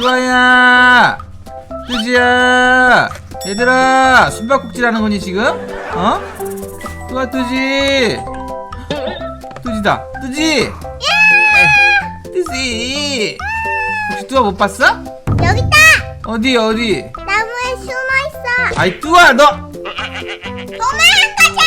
뚜아야 뚜지야 얘들아 숨바꼭질 하는 거니 지금? 어? 뚜아 뚜지 뚜지다 뚜지 뚜지 혹시 뚜아 못 봤어? 여기 있다. 어디 어디 나무에 숨어 있어. 아이 뚜아 너 도망가자.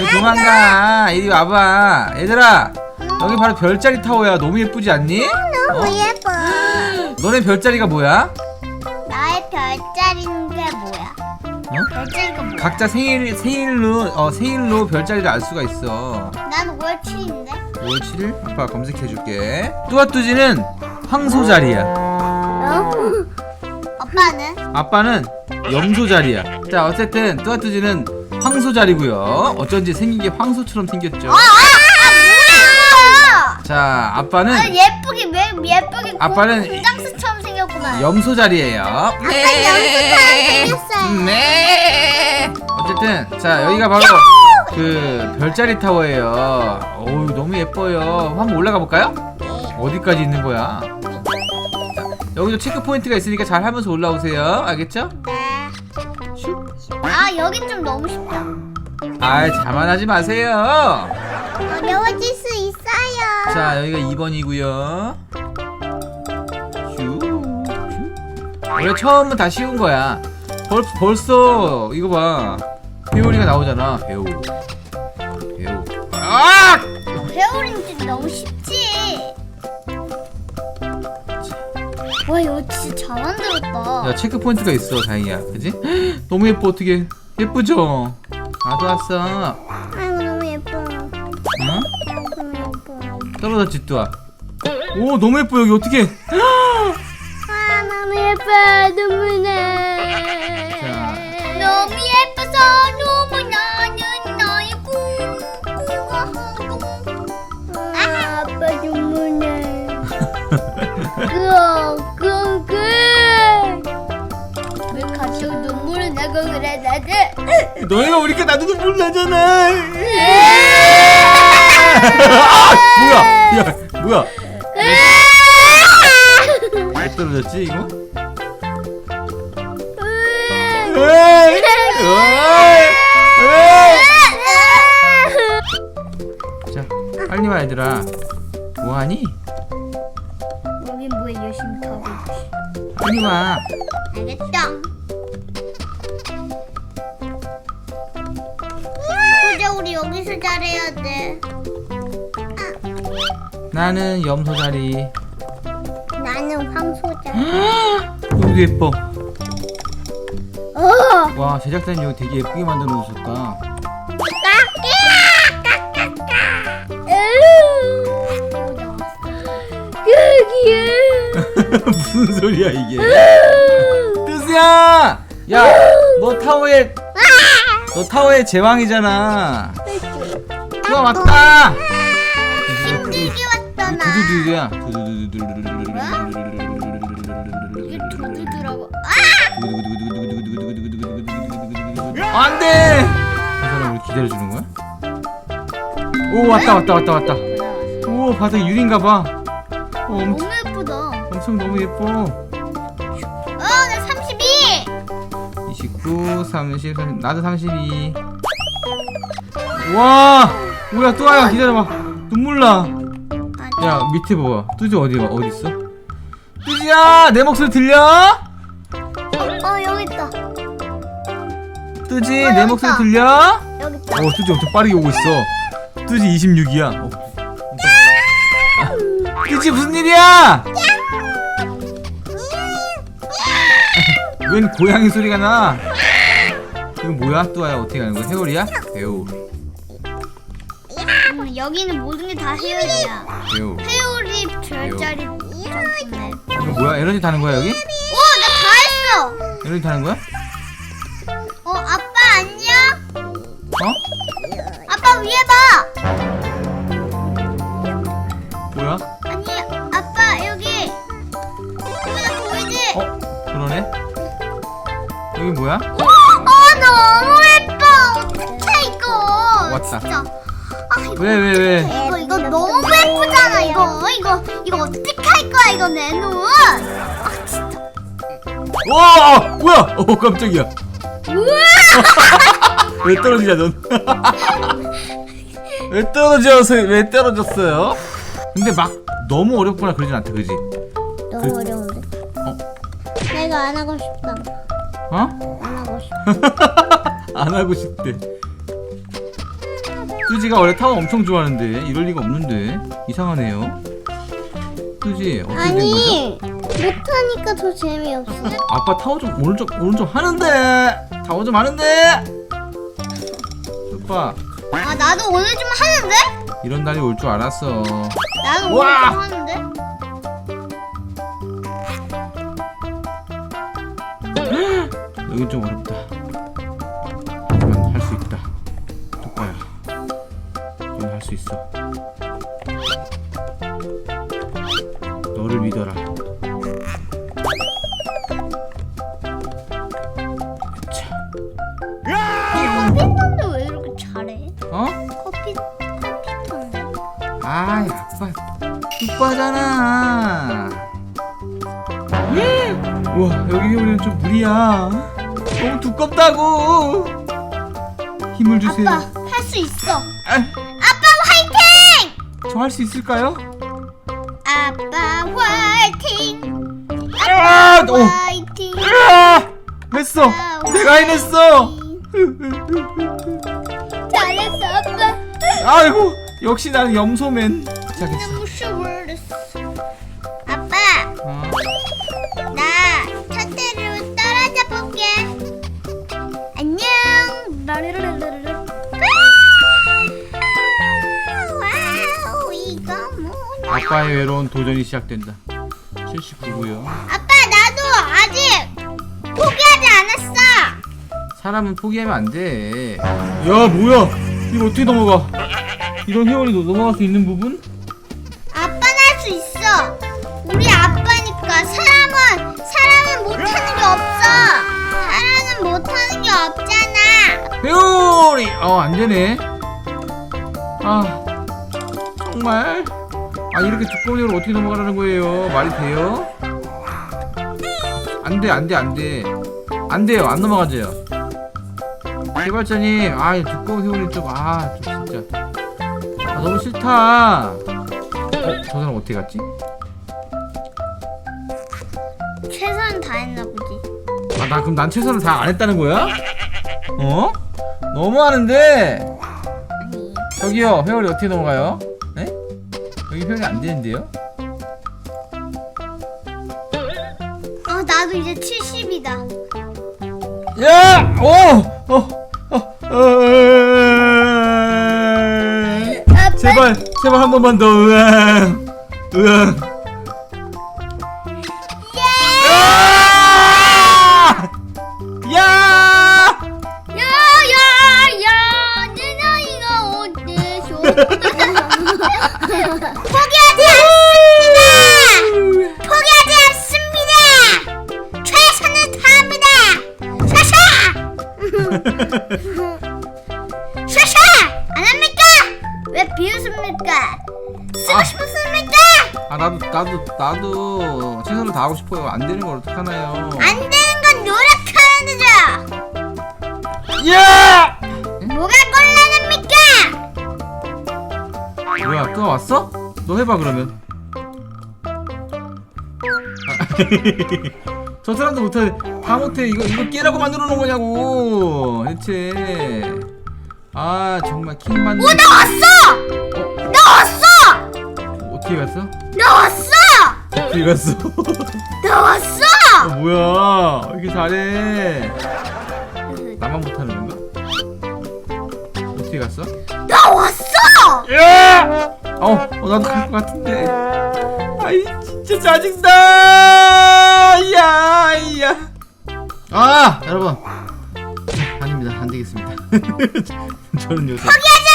왜 도망가 이리 와봐 얘들아 여기 바로 별자리 타워야 너무 예쁘지 않니? 너무 어? 예뻐. 너네 별자리가 뭐야? 나의 별자리는 게 뭐야? 어? 별자리가 뭐야? 각자 생일 생일로 어 생일로 별자리를 알 수가 있어. 난 5월 7일인데. 5월 7일 아빠가 검색해 줄게. 뚜아뚜지는 황소 자리야. 어? 아빠는? 아빠는 염소 자리야. 자 어쨌든 뚜아뚜지는 황소 자리고요. 어쩐지 생긴 게 황소처럼 생겼죠. 아, 아, 자? 아빠는 아, 예쁘게 왜 예쁘게 아빠는 공장수처럼 생겼구만. 염소 자리예요. 아빠 염소처럼 생겼어요. 네. 어쨌든 자 여기가 바로 그 별자리 타워예요. 어우 너무 예뻐요. 한번 올라가 볼까요? 어디까지 있는 거야? 자, 여기도 체크 포인트가 있으니까 잘 하면서 올라오세요. 알겠죠? 네. 슉. 아 여긴 좀 너무 쉽다. 아이 자만하지 마세요. 어려워질 수. 자 여기가 2번이고요. 원래 처음은 다 쉬운 거야. 벌, 벌써 이거 봐. 회오리가 나오잖아. 배우. 배우. 아! 좀 너무 쉽지. 와 이거 진짜 잘 만들었다. 야 체크 포인트가 있어. 다행이야. 그지? 너무 예뻐 어떻게? 예쁘죠? 나도 왔어. 떨어졌지 또. 오 너무 예뻐 여기 어떻게? 아 너무 예뻐 눈물나. 너무 예뻐서 너무 나는 나의 꿈꾸고 아, 아빠 눈물나. 그어 그어 그. 왜 갑자기 눈물을 나고 그래 나도. 너희가 오니까 나도 눈물 나잖아. 아, 뭐야? 야, 뭐야? 왜 떨어졌지 이거? 에이, 에이, 에이. 자, 빨리 와 얘들아. 뭐하니? 여긴 뭐에 열심히 가고 있지. 빨리 와. 알겠다. 나는 염소자리. 나는 황소자. 여기도 예뻐. 어. 와 제작자님 여기 되게 예쁘게 만들어 놓으셨다. 여기야. 무슨 소리야 이게? 뜨스야! 야, 너 타워에 너 타워의 제왕이잖아. 너 왔다. 힘들게 왔다 나. 두두두두야. 이게 두두두라고. 안돼. 이 사람 우리 기다려 주는 거야? 오 왔다 왔다 왔다 왔다. 오 바닥에 유리인가 봐. 어, 엄청 너무 예쁘다. 엄청 너무 예뻐. 어, 나 32. 29, 30, 30 나도 32. 와, 뭐야 또 와요. 기다려봐. 눈물 나. 야 밑에 봐봐. 뚜지 어디가 어디 있어? 뚜지야, 내 목소리 들려? 어, 여기 있다. 뚜지, 어, 내 목소리. 들려? 여기 있다. 어, 뚜지 엄청 빠르게 오고 있어. 뚜지 26이야. 어. 뚜지 무슨 일이야? 웬 고양이 소리가 나? 이거 뭐야? 뚜아야 어떻게 하는 거야? 해오리야? 배우, 음, 여기는 모든 게다 헤어리야. 배우. 헤어리 별자리 점프네. 이거 뭐야? 에너지 타는 거야 여기? 오, 나 다 했어. 에너지 타는 거야? 어, 아빠 안녕? 어? 아빠 위에 봐. 뭐야? 아니, 아빠 여기. 여기다 보이지? 어? 그러네? 여기 뭐야? 어, 너무 예뻐. 어떡해 이거. 왔다. 진짜. 왜, 왜, 왜? 이거 이거 너무 예쁘잖아 이거. 이거 이거 어떻게 할 거야 이거 내 눈. 아 진짜. 와 뭐야 어 깜짝이야 왜 떨어지냐 넌? 왜 떨어져서 왜 떨어졌어요? 근데 막 너무 어렵거나 그러진 않다 그지? 너무 그- 어려운데. 어? 내가 안 하고 싶다. 어? 안 하고 싶다. 안 하고 싶대. 뚜지가 원래 타워 엄청 좋아하는데 이럴 리가 없는데 이상하네요. 뚜지 어떻게 된 거죠? 아니 못하니까 더 재미없어. 아빠 타워 좀 오늘 좀 오늘 좀 하는데 타워 좀 하는데. 오빠 아 나도 오늘 좀 하는데? 이런 날이 올 줄 알았어. 나도 오늘 와! 좀 하는데? 여긴 좀 어렵다. 있어. 너를 믿어라. 자, 컴퓨터인데 왜 이렇게 잘해? 어? 커피. 아이 아빠 뚝바잖아. 우와 여기 우리는 좀 무리야. 너무 두껍다고. 힘을 주세요. 아빠 할 수 있어. 아! 저 할 수 있을까요? 아빠 화이팅! 아, 오. 화이팅! 아! 했어. 내가 해냈어. 잘했어 아빠. 아이고 역시 나는 염소맨. 시작했어. 아빠의 외로운 도전이 시작된다. 79고요. 아빠 나도 아직 포기하지 않았어. 사람은 포기하면 안 돼. 야 뭐야? 이거 어떻게 넘어가? 이런 회원이 너- 넘어갈 수 있는 부분? 아빠는 할 수 있어. 우리 아빠니까 사람은 사람은 못하는 게 없어. 사람은 못하는 게 없잖아. 회원이 어안 되네. 아 정말? 아 이렇게 두꺼운 회원 어떻게 넘어가라는 거예요? 말이 돼요? 안 돼, 안 돼, 안 돼. 안 돼요, 안 넘어가져요. 개발자님, 아, 이 두꺼운 회원이 좀, 아, 좀 진짜. 아, 너무 싫다. 어, 저 사람 어떻게 갔지? 최선 다했나 보지. 아, 나 그럼 난 최선을 다 안 했다는 거야? 어? 너무하는데? 저기요, 회원이 어떻게 넘어가요? 네? 회원이 안 되는데요? 어 나도 이제 70이다. 야! 오! 어! 어! 어! 제발, 제발 한 번만 더, 으앙! 으앙! 나도, 나도, 최선을 다하고 싶어요. 안 되는 걸 어떡하나요? 안 되는 건 노력하는 거죠. 야! 뭐가 곤란합니까? 뭐야, 또 왔어? 너 해봐, 그러면. 저 사람도 못해. 다 못해. 이거, 이거 깨라고 만들어 놓은 거냐고. 대체. 아, 정말 킹 맞는. 오, 나 왔어! 나 어떻게 갔어? 나 왔어! 어떻게 갔어? 나 왔어! 어, 뭐야? 왜 이렇게 잘해? 나만 못하는 건가? 어떻게 갔어? 나 왔어! 야! 어, 어 나도 갈 것 같은데. 아이 진짜 짜증나. 야, 야. 아, 여러분. 아닙니다. 안 되겠습니다. 저는 요새 포기하지!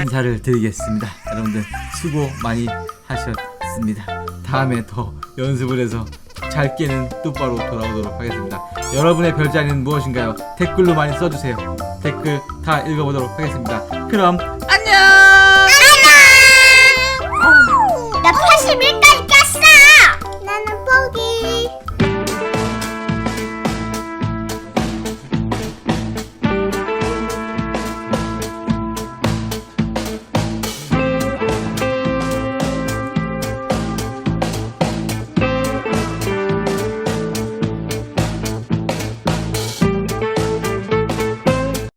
인사를 드리겠습니다. 여러분들 수고 많이 하셨습니다. 다음에 더 연습을 해서 잘 깨는 똑바로 돌아오도록 하겠습니다. 여러분의 별자리는 무엇인가요? 댓글로 많이 써주세요. 댓글 다 읽어보도록 하겠습니다. 그럼